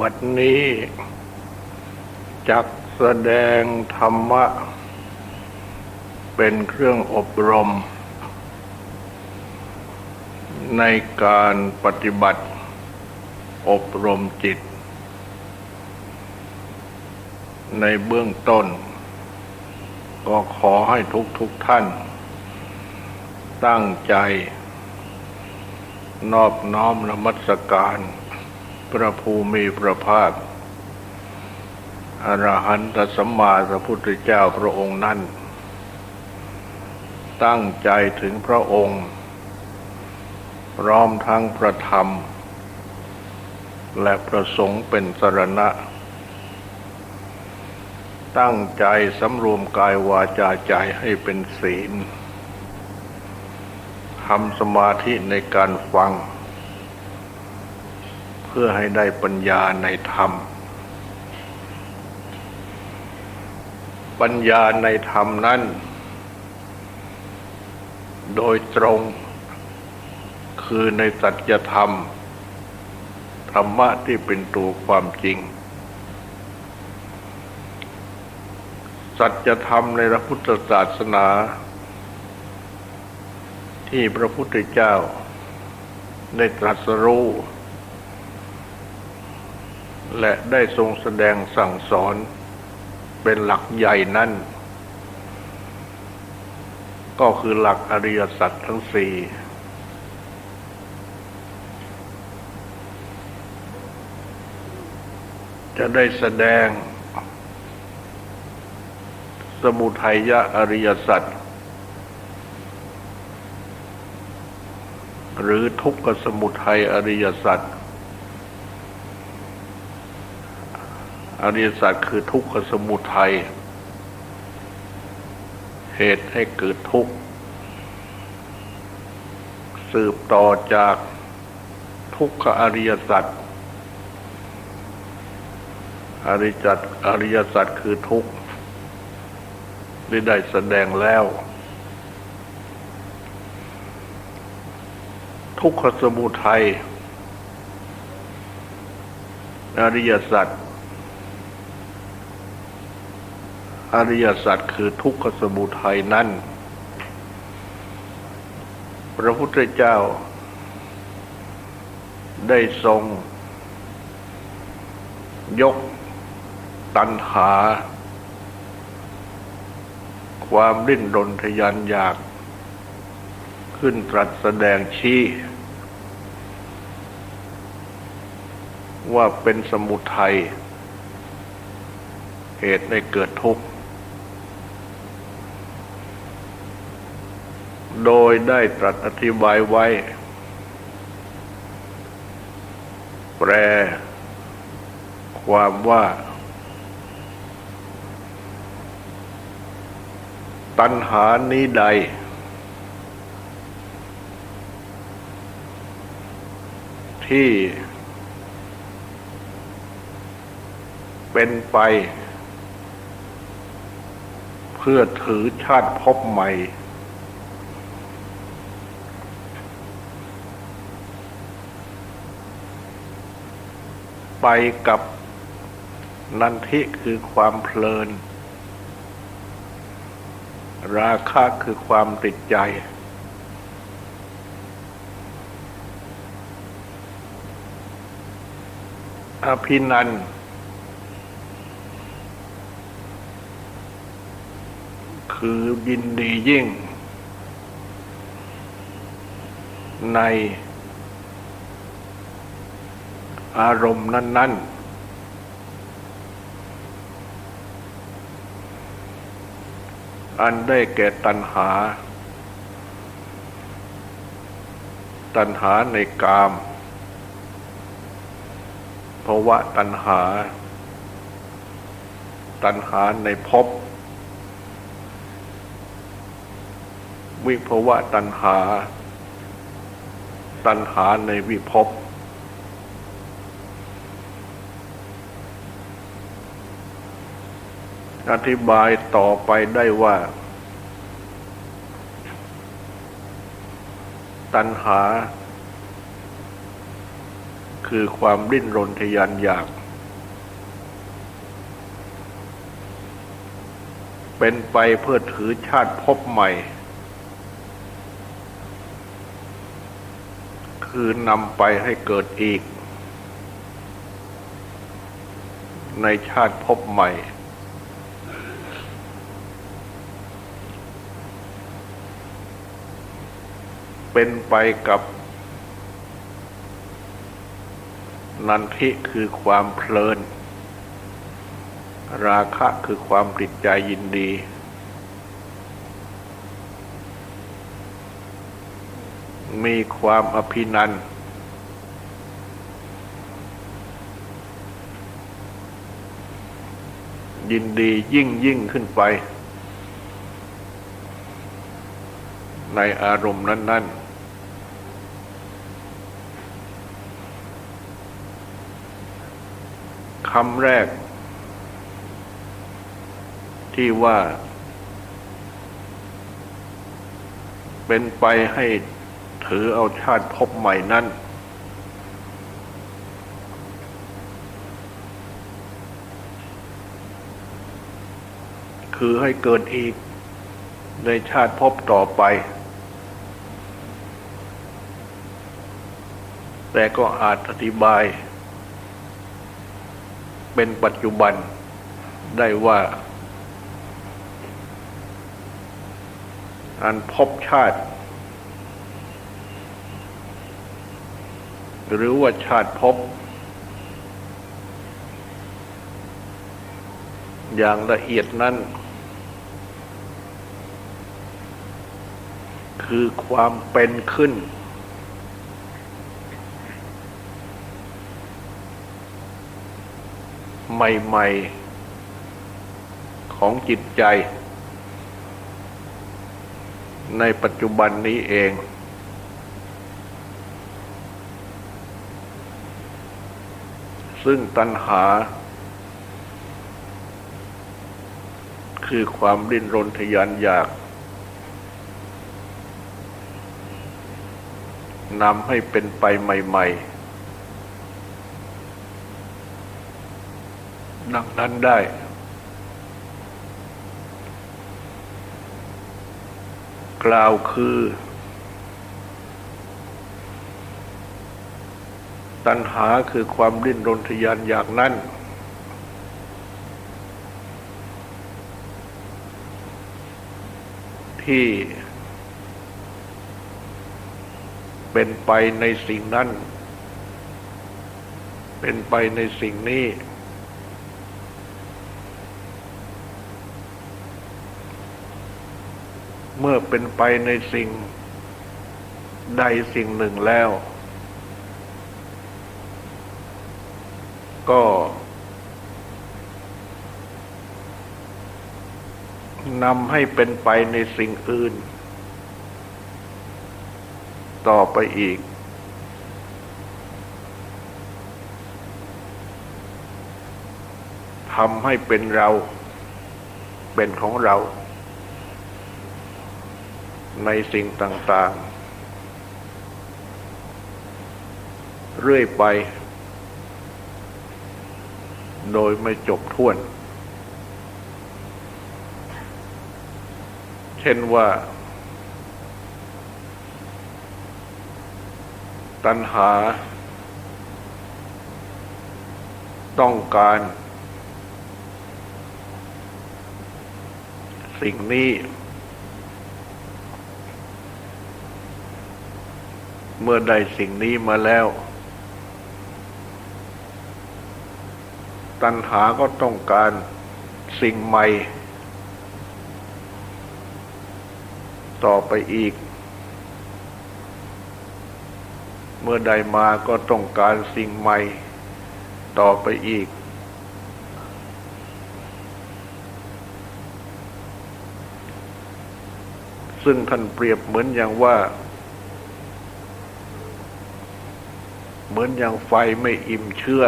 บัดนี้จักแสดงธรรมะ เป็นเครื่องอบรม ในการปฏิบัติ อบรมจิต ในเบื้องต้น ก็ขอให้ทุกทุกๆท่าน ตั้งใจ นอบน้อมนมัสการ พระภูมิพระภาคอรหันตสัมมาสัมพุทธเจ้าพระองค์นั้น ตั้งใจถึงพระองค์ พร้อมทั้งพระธรรม และพระสงฆ์เป็นสรณะ ตั้งใจสำรวมกายวาจาใจให้เป็นศีลทำสมาธิในการฟัง พื่อให้ได้ปัญญาในธรรม ปัญญาในธรรมนั้น โดยตรงคือในสัจธรรม ธรรมะที่เป็นตัวความจริง สัจธรรมในพระพุทธศาสนา ที่พระพุทธเจ้าได้ตรัสรู้ และได้ทรงแสดงสั่งสอนเป็นหลักใหญ่นั้นก็คือหลักอริยสัจทั้งสี่จะได้แสดง สมุทัยอริยสัจหรือทุกขสมุทัยอริยสัจ ริยสัจคือทุกขสมุทัย เหตุให้เกิดทุกข์ สืบต่อจากทุกขอริยสัจ อริยสัจอริยสัจคือทุกข์ได้ได้แสดงแล้ว ทุกขสมุทัยอริยสัจ อริยสัจคือทุกขสมุทัยนั้น พระพุทธเจ้า ได้ทรง ยกตัณหา ความดิ้นรนทะยานอยาก ขึ้นตรัสแสดงชี้ ว่าเป็นสมุทัยเหตุในเกิดทุกข์ โดยได้ตรัสอธิบายไว้ แปลความว่า ตัณหานี้ใด ที่เป็นไป เพื่อถือชาติภพใหม่ ไปกับนันทิคือความเพลิน ราคะคือความติดใจ อภินัน คือยินดียิ่ง ใน อารมณ์นั้น ๆอันได้แก่ตัณหา ตัณหาในกามภาวะตัณหา ตัณหาในภพ วิภาวะตัณหา ตัณหาในวิภพ อธิบายต่อไปได้ว่า ตัณหา คือความดิ้นรนทะยานอยาก เป็นไปเพื่อถือชาติภพใหม่ คือนำไปให้เกิดอีก ในชาติภพใหม่ เป็นไปกับ นันทิคือความเพลิน ราคะคือความติดใจยินดี มีความอภินันยินดียิ่งยิ่งขึ้นไป ในอารมณ์นั้น ๆ คำแรก ที่ว่า เป็นไปให้ถือเอาชาติภพใหม่นั้น คือให้เกิดอีกในชาติภพต่อไป แต่ก็อาจอธิบาย เป็นปัจจุบันได้ว่า อันพบชาติ หรือว่าชาติพบ อย่างละเอียดนั้น คือความเป็นขึ้น ใหม่ๆของจิตใจ ในปัจจุบันนี้เอง ซึ่งตัณหา คือความดิ้นรนทะยานอยากนำให้เป็นไปใหม่ ๆ ดังนั้นได้ กล่าวคือ ตัณหาคือความดิ้นรนทะยานอยากนั้น ที่เป็นไปในสิ่งนั้น เป็นไปในสิ่งนี้ เมื่อเป็นไปในสิ่งใดสิ่งหนึ่งแล้ว ก็ นำให้เป็นไปในสิ่งอื่น ต่อไปอีก ทำให้เป็นเรา เป็นของเรา ในสิ่งต่างๆ เรื่อยไป โดยไม่จบท้วน เช่นว่า ตัณหา ต้องการ สิ่งนี้ เมื่อได้สิ่งนี้มาแล้ว ตัณหาก็ต้องการสิ่งใหม่ ต่อไปอีก เมื่อใดมาก็ต้องการสิ่งใหม่ ต่อไปอีก ซึ่งท่านเปรียบเหมือนอย่างว่า เหมือนอย่างไฟไม่อิ่มเชื่อ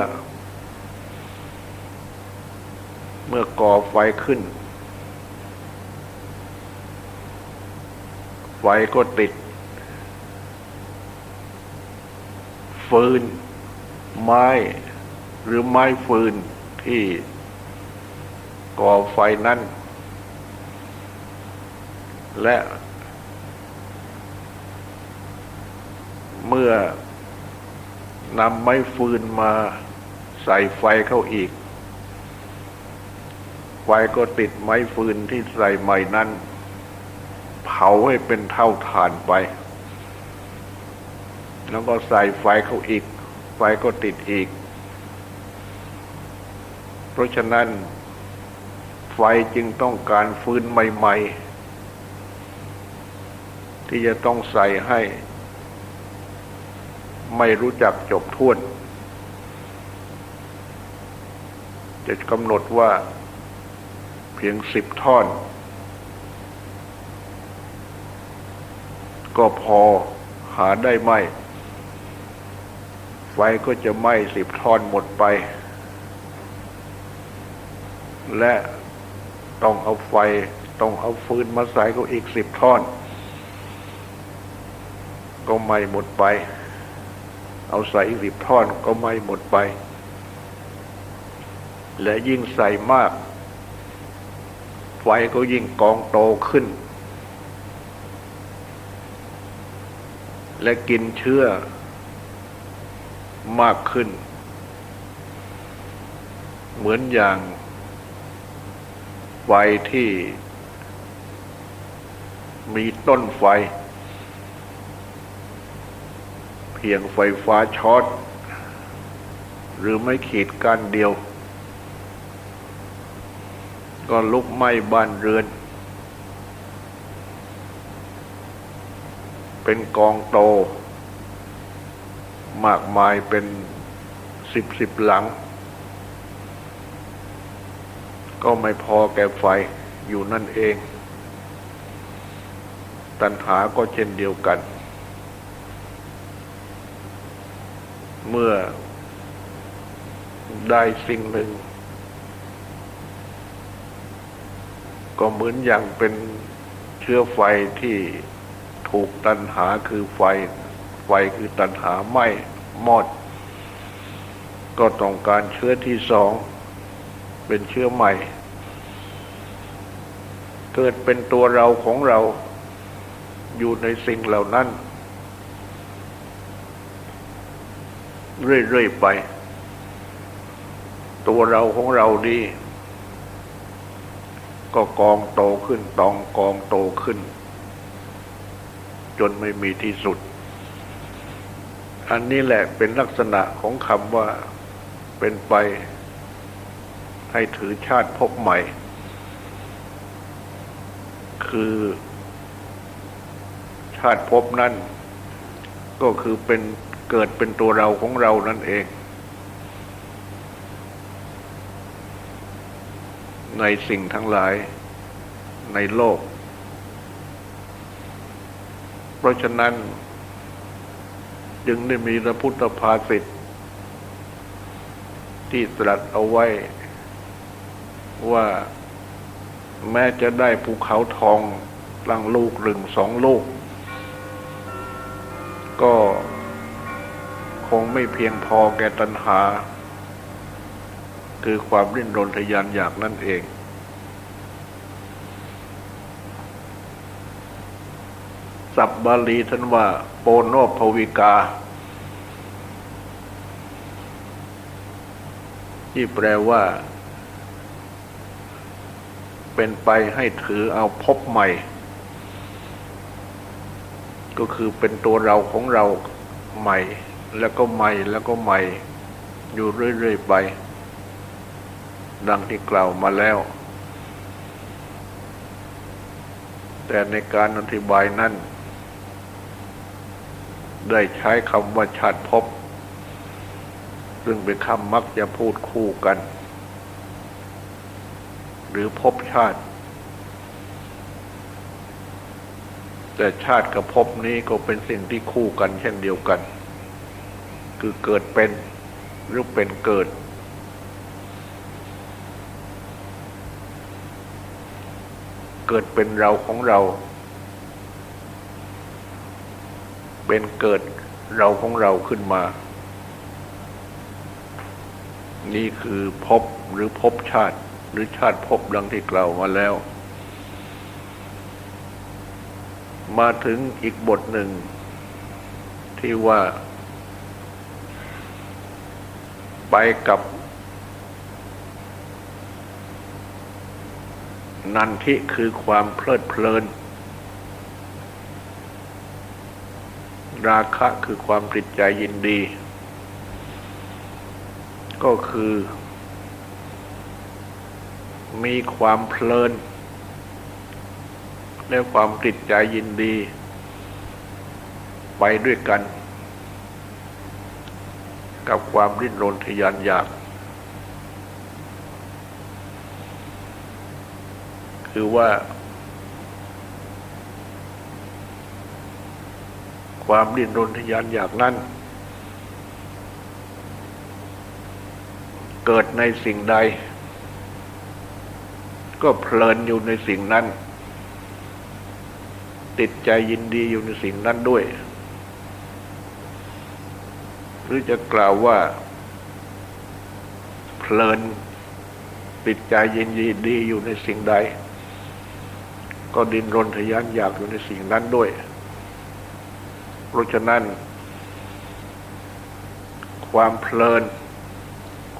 เมื่อก่อไฟขึ้น ไฟก็ติด ฟืน ไม้ หรือไม้ฟืนที่ก่อไฟนั้น และ เมื่อ นำไม้ฟืนมาใส่ไฟเข้าอีก ไฟก็ติดไม้ฟืนที่ใส่ใหม่นั้น เผาให้เป็นเท่าฐานไป แล้วก็ใส่ไฟเข้าอีก ไฟก็ติดอีก เพราะฉะนั้น ไฟจึงต้องการฟืนใหม่ ๆ ที่จะต้องใส่ให้ ไม่รู้จักจบท้วน จะกำหนดว่าเพียงสิบท่อน ก็พอหาได้ไหมไฟก็จะไหม้สิบท่อนหมดไป และต้องเอาไฟต้องเอาฟืนมาใส่ก็อีกสิบท่อน ก็ไหม้หมดไป เอาใส่สิบท่อนก็ไหม้หมดไป และยิ่งใส่มาก ไฟก็ยิ่งกองโตขึ้น และกินเชื้อมากขึ้น เหมือนอย่างไฟที่มีต้นไฟ เพียงไฟฟ้าช็อตหรือไม่ขีดกันเดียว ก็ลุกไหม้บ้านเรือน เป็นกองโต มากมายเป็นสิบสิบหลัง ก็ไม่พอแก่ไฟอยู่นั่นเอง ตัณหาก็เช่นเดียวกัน เมื่อได้สิ่งหนึ่ง ก็เหมือนอย่างเป็นเชื้อไฟที่ถูกตัณหาคือไฟ ไฟคือตัณหาไหม้มอด ก็ต้องการเชื้อที่สอง เป็นเชื้อใหม่ เกิดเป็นตัวเราของเราอยู่ในสิ่งเหล่านั้น เรื่อยๆไป ตัวเราของเราดีก็กองโตขึ้นตองกองโตขึ้น จนไม่มีที่สุด อันนี้แหละเป็นลักษณะของคำว่าเป็นไป ให้ถือชาติพบใหม่ คือชาติพบนั้นก็คือเป็น เกิดเป็นตัวเราของเรานั่นเอง ในสิ่งทั้งหลายในโลก เพราะฉะนั้น จึงได้มีพระพุทธภาษิตที่ตรัสเอาไว้ ว่าแม้จะได้ภูเขาทองลังลูกหนึ่งสองลูก ก็ คงไม่เพียงพอแก่ตัณหา คือความริ้นรนทยานอยากนั่นเอง สับบาลีท่านว่า โปโนภวิกา ที่แปลว่า เป็นไปให้ถือเอาพบใหม่ ก็คือเป็นตัวเราของเราใหม่ แล้วก็ใหม่แล้วก็ใหม่ อยู่เรื่อยๆไป ดังที่กล่าวมาแล้ว แต่ในการอธิบายนั้น ได้ใช้คำว่าชาติภพซึ่งเป็นคำมักจะพูดคู่กัน หรือภพชาติแต่ชาติกับภพนี้ก็เป็นสิ่งที่คู่กันเช่นเดียวกัน คือเกิดเป็นหรือเป็นเกิด เกิดเป็นเราของเรา เป็นเกิดเราของเราขึ้นมา นี่คือภพหรือภพชาติหรือชาติภพดังที่กล่าวมาแล้ว มาถึงอีกบทหนึ่งที่ว่า ไปกับนันทิคือความเพลิดเพลิน ราคะคือความติดใจยินดี ก็คือ มีความเพลิน และความติดใจยินดี ไปด้วยกัน กับความริ้นรนทยานอยาก คือว่า ความดิ้นรนทยานอยากนั้นเกิดในสิ่งใด ก็เพลินอยู่ในสิ่งนั้น ติดใจยินดีอยู่ในสิ่งนั้นด้วย หรือจะกล่าวว่าเพลินติดใจยินดีอยู่ในสิ่งใด ก็ดินรนทยานอยากอยู่ในสิ่งนั้นด้วย เพราะฉะนั้น ความเพลิน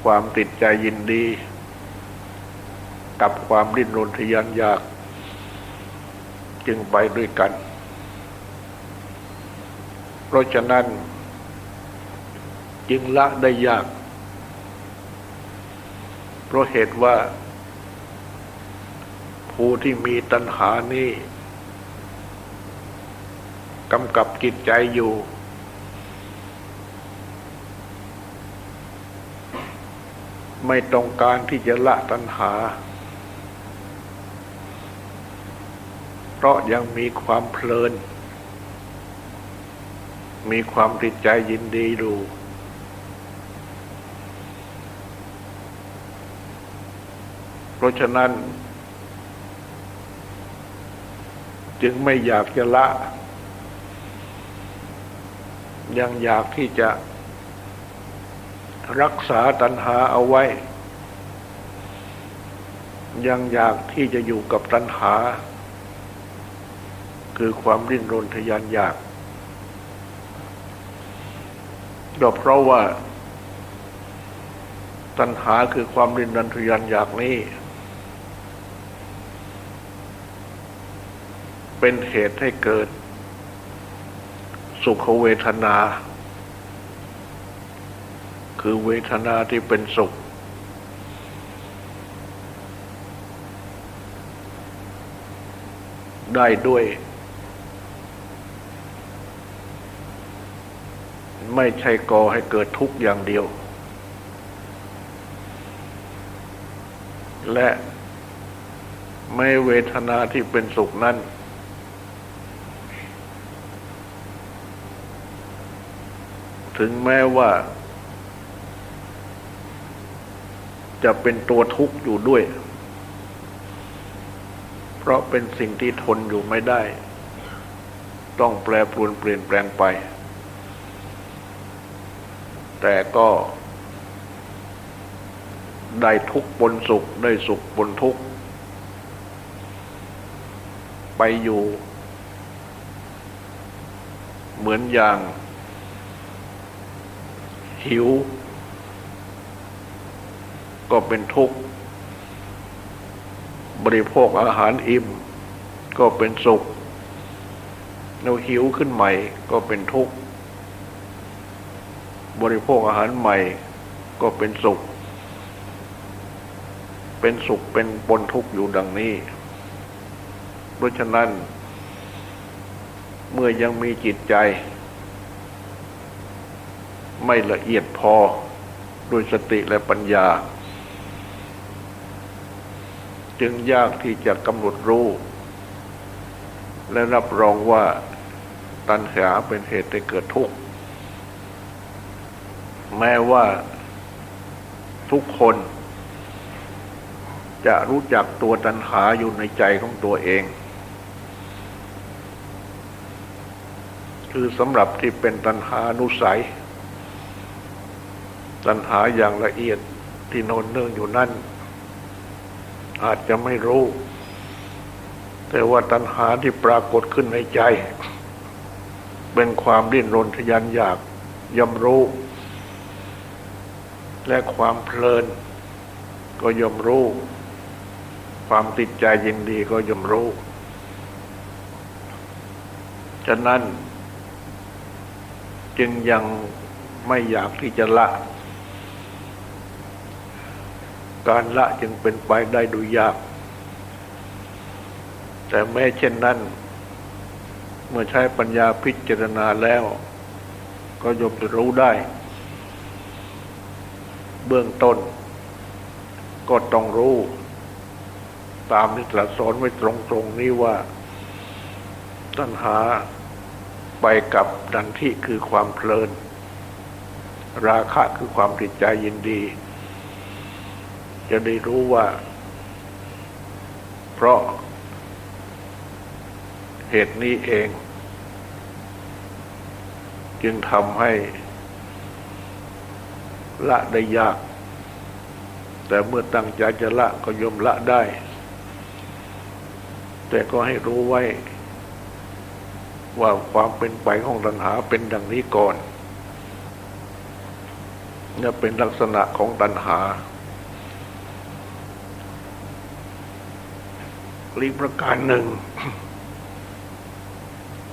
ความติดใจยินดี กับความดิ้นรนทยานอยาก จึงไปด้วยกัน เพราะฉะนั้น จึงละได้ยาก เพราะเหตุว่า ผู้ที่มีตัณหานี้กำกับจิตใจอยู่ ไม่ต้องการที่จะละตัณหา เพราะยังมีความเพลิน มีความติดใจยินดีอยู่ เพราะฉะนั้น จึงไม่อยากจะละ ยังอยากที่จะรักษาตัณหาเอาไว้ ยังอยากที่จะอยู่กับตัณหา คือความดิ้นรนทยานอยากก็เพราะว่าตัณหาคือความดิ้นรนทยานอยากนี้ เป็นเหตุให้เกิด สุขเวทนา คือเวทนาที่เป็นสุข ได้ด้วย ไม่ใช่ก่อให้เกิดทุกข์อย่างเดียว และไม่เวทนาที่เป็นสุขนั้น ถึงแม้ว่า จะเป็นตัวทุกข์อยู่ด้วย เพราะเป็นสิ่งที่ทนอยู่ไม่ได้ ต้องแปรปรวนเปลี่ยนแปลงไป แต่ก็ ได้ทุกข์บนสุข ได้สุขบนทุกข์ ไปอยู่ เหมือนอย่าง หิว ก็เป็นทุกข์ บริโภคอาหารอิ่ม ก็เป็นสุขเราหิวขึ้นใหม่ก็เป็นทุกข์ บริโภคอาหารใหม่ก็เป็นสุข เป็นสุขเป็นปนทุกข์อยู่ดังนี้ เพราะฉะนั้น เมื่อยังมีจิตใจ ไม่ละเอียดพอด้วยสติและปัญญา จึงยากที่จะกำหนดรู้ และรับรองว่าตัณหาเป็นเหตุให้เกิดทุกข์ แม้ว่าทุกคนจะรู้จักตัวตัณหาอยู่ในใจของตัวเอง คือสำหรับที่เป็นตัณหานุสัย ตัณหาอย่างละเอียดที่โนนเนื่องอยู่นั่น อาจจะไม่รู้ แต่ว่าตัณหาที่ปรากฏขึ้นในใจ เป็นความดิ้นรนทะยานอยากยำรู้ และความเพลิน ก็ยำรู้ ความติดใจยินดีก็ยำรู้ ฉะนั้น จึงยังไม่อยากที่จะละ การละจึงเป็นไปได้ดูยาก แต่แม้เช่นนั้น เมื่อใช้ปัญญาพิจารณาแล้ว ก็ยมจะรู้ได้ เบื้องต้น ก็ต้องรู้ ตามที่ตรัสสอนไว้ตรงๆนี้ว่า ตัณหาไปกับดันที่คือความเพลิน ราคะคือความติดใจยินดี จะได้รู้ว่า เพราะเหตุนี้เอง จึงทำให้ละได้ยาก แต่เมื่อตั้งใจจะละก็ยอมละได้ แต่ก็ให้รู้ไว้ ว่าความเป็นไปของตัณหาเป็นดังนี้ก่อนนี่เป็นลักษณะของตัณหา อีกประการหนึ่ง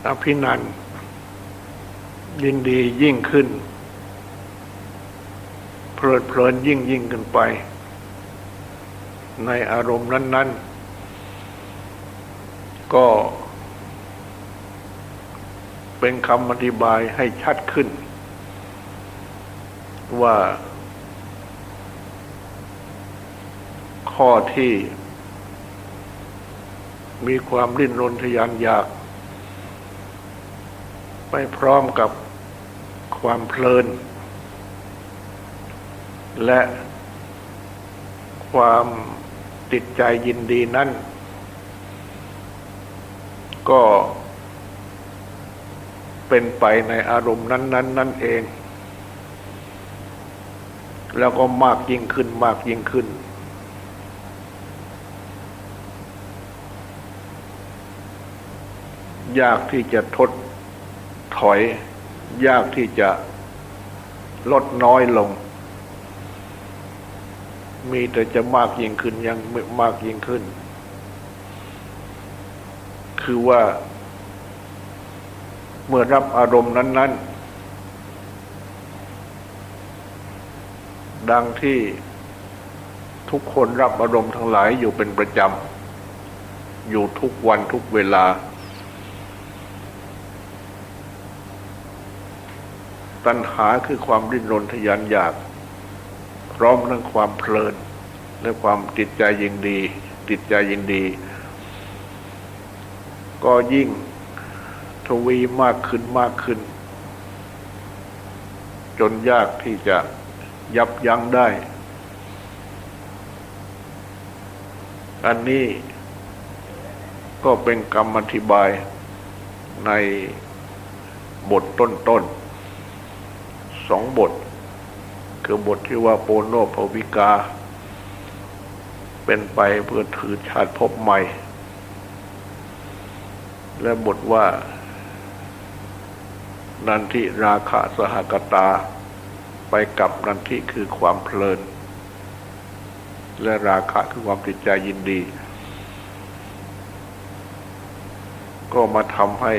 อภินันท์ยินดียิ่งขึ้น เพลิดเพลินยิ่งยิ่งขึ้นไป ในอารมณ์นั้น ๆ ก็เป็นคำอธิบายให้ชัดขึ้น ว่า ข้อที่ มีความริ้นรนทยานอยากไปพร้อมกับความเพลิน และความติดใจยินดีนั้น ก็เป็นไปในอารมณ์นั้น ๆ นั่นเอง แล้วก็มากยิ่งขึ้นมากยิ่งขึ้น ยากที่จะทดถอย ยากที่จะลดน้อยลง มีแต่จะมากยิ่งขึ้นยังมากยิ่งขึ้น คือว่า เมื่อรับอารมณ์นั้น ๆ ดังที่ทุกคนรับอารมณ์ทั้งหลายอยู่เป็นประจำ อยู่ทุกวันทุกเวลา ตัณหาคือความดิ้นรนทะยานอยาก พร้อมทั้งความเพลิน และความติดใจยินดี ติดใจยินดี ก็ยิ่งทวีมากขึ้นมากขึ้น จนยากที่จะยับยั้งได้ อันนี้ก็เป็นกรรมอธิบายในบทต้นๆ สองบท คือบทที่ว่าโปโนภวิกา เป็นไปเพื่อถือชาติพบใหม่ และบทว่า นันทิราคะสหกตา ไปกับนันทิคือความเพลิน และราคะคือความติดใจยินดี ก็มาทำให้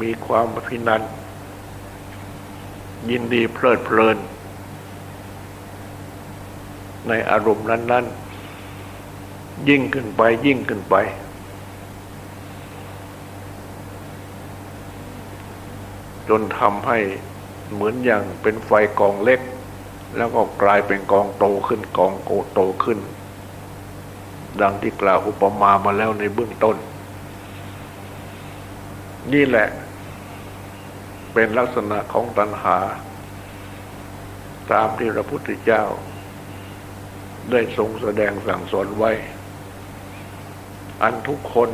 มีความพินัน ยินดีเพลิดเพลิน ในอารมณ์นั้น ๆ ยิ่งขึ้นไปยิ่งขึ้นไป จนทำให้เหมือนอย่างเป็นไฟกองเล็ก แล้วก็กลายเป็นกองโตขึ้นกองโกโตขึ้น ดังที่กล่าวอุปมามาแล้วในเบื้องต้น นี่แหละ เป็นลักษณะของตัณหา ตามที่พระพุทธเจ้า ได้ทรงแสดงสั่งสอนไว้ อันทุกคน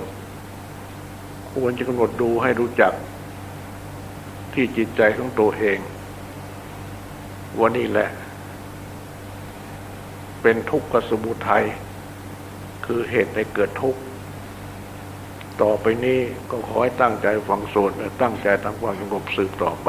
ควรจะกำหนดดูให้รู้จัก ที่จิตใจของตัวเองว่านี่แหละ เป็นทุกขสมุทัยคือเหตุให้เกิดทุกข์ ต่อไปนี้ก็ขอให้ตั้งใจฟังสวดตั้งใจทำความสงบสืบต่อไป